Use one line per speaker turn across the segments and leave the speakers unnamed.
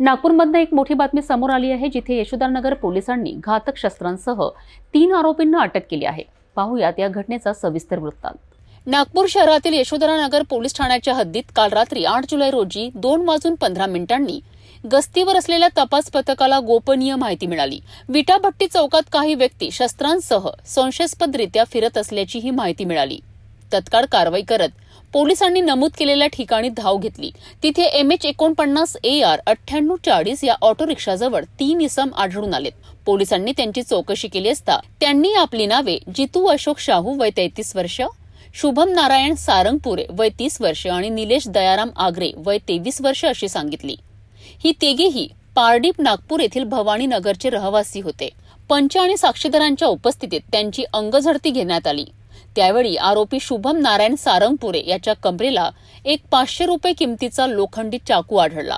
नागपूरमधनं एक मोठी बातमी समोर आली आहे जिथे यशोदानगर पोलिसांनी घातक शस्त्रांसह तीन आरोपींना अटक केली आहे. पाहूयात या घटनेचा सविस्तर वृत्तांत. नागपूर शहरातील यशोधरानगर पोलीस ठाण्याच्या हद्दीत काल रात्री आठ जुलै रोजी दोन वाजून पंधरा मिनिटांनी गस्तीवर असलेल्या तपास पथकाला गोपनीय माहिती मिळाली. विटाभट्टी चौकात काही व्यक्ती शस्त्रांसह संशयास्पदरित्या फिरत असल्याची ही माहिती मिळाली. तत्काळ कारवाई करत पोलिसांनी नमूद केलेल्या ठिकाणी धाव घेतली. तिथे एम एच एकोणपन्नास ए आर अठ्ठ्याण्णव चाळीस या ऑटो रिक्षाजवळ तीन इसम आढळून आलेत. पोलिसांनी त्यांची चौकशी केली असता त्यांनी आपली नावे जितू अशोक शाहू वय तेहतीस वर्ष शुभम नारायण सारंगपुरे वय तीस वर्ष आणि निलेश दयाराम आगरे वय तेवीस वर्ष अशी सांगितली. ही तिघेही पारडीप नागपूर येथील भवानी नगरचे रहिवासी होते. पंच आणि साक्षीदारांच्या उपस्थितीत त्यांची अंगझडती घेण्यात आली. त्यावेळी आरोपी शुभम नारायण सारंगपुरे याच्या कमरेला एक पाचशे रुपये किमतीचा लोखंडी चाकू आढळला.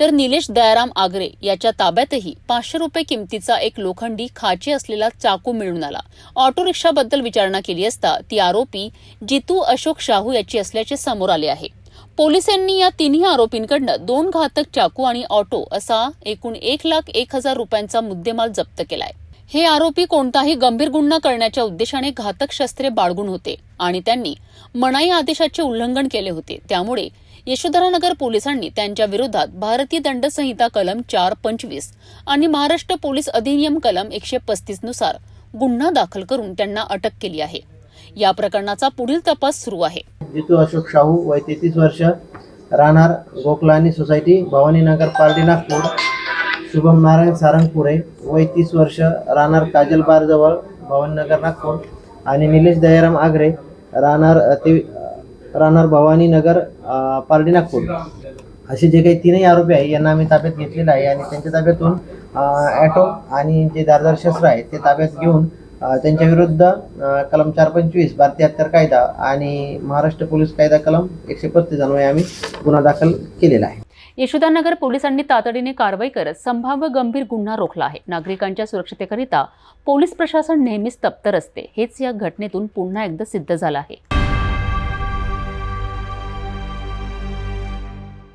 तर निलेश दयाराम आगरे याच्या ताब्यातही पाचशे रुपये किमतीचा एक लोखंडी खाचे असलेला चाकू मिळून आला. ऑटो रिक्षाबद्दल विचारणा केली असता ती आरोपी जितू अशोक शाहू याची असल्याचे समोर आले आहे. पोलिसांनी या तिन्ही आरोपींकडनं दोन घातक चाकू आणि ऑटो असा एकूण एक लाख एक हजार रुपयांचा मुद्देमाल जप्त केलाय. हे आरोपी कोणताही गंभीर गुन्हा करण्याच्या उद्देशाने घातक शस्त्रे बाळगून होते आणि त्यांनी मनाई आदेशाचे उल्लंघन केले होते. त्यामुळे यशोधरानगर पोलिसांनी त्यांच्या विरोधात भारतीय दंड संहिता कलम चार पंचवीस आणि महाराष्ट्र पोलीस अधिनियम कलम एकशे पस्तीसनुसार गुन्हा दाखल करून त्यांना अटक केली आहे. या प्रकरणाचा पुढील तपास सुरू आहे.
जितू अशोक शाहू वय तेहतीस वर्ष राहणार गोकलानी सोसायटी भवानीनगर पार्टी नागपूर. शुभम नारायण सारंगपुरे वय तीस वर्ष राहणार काजल बारजवळ भवननगर नागपूर आणि निलेश दयाराम आगरे राहणार ते राहणार भवानीनगर अ, नागपूर असे जे काही तीनही आरोपी आहे यांना आम्ही ताब्यात घेतलेलं आहे आणि त्यांच्या ताब्यातून ॲटो आणि जे दारदार शस्त्र आहे ते ताब्यात घेऊन त्यांच्या विरुद्ध कलम चार पंचवीस भारतीय हत्यार कायदा आणि महाराष्ट्र पोलीस कायदा कलम एकशे पस्तीस अन्वये आम्ही गुन्हा दाखल केलेला आहे.
यशोदानगर पोलिसांनी तातडीने कारवाई करत संभाव्य गंभीर गुन्हा रोखला आहे. नागरिकांच्या सुरक्षितेकरिता पोलीस प्रशासन नेहमीच तप्तर असते हेच या घटनेतून पुन्हा एकदा सिद्ध झालं आहे.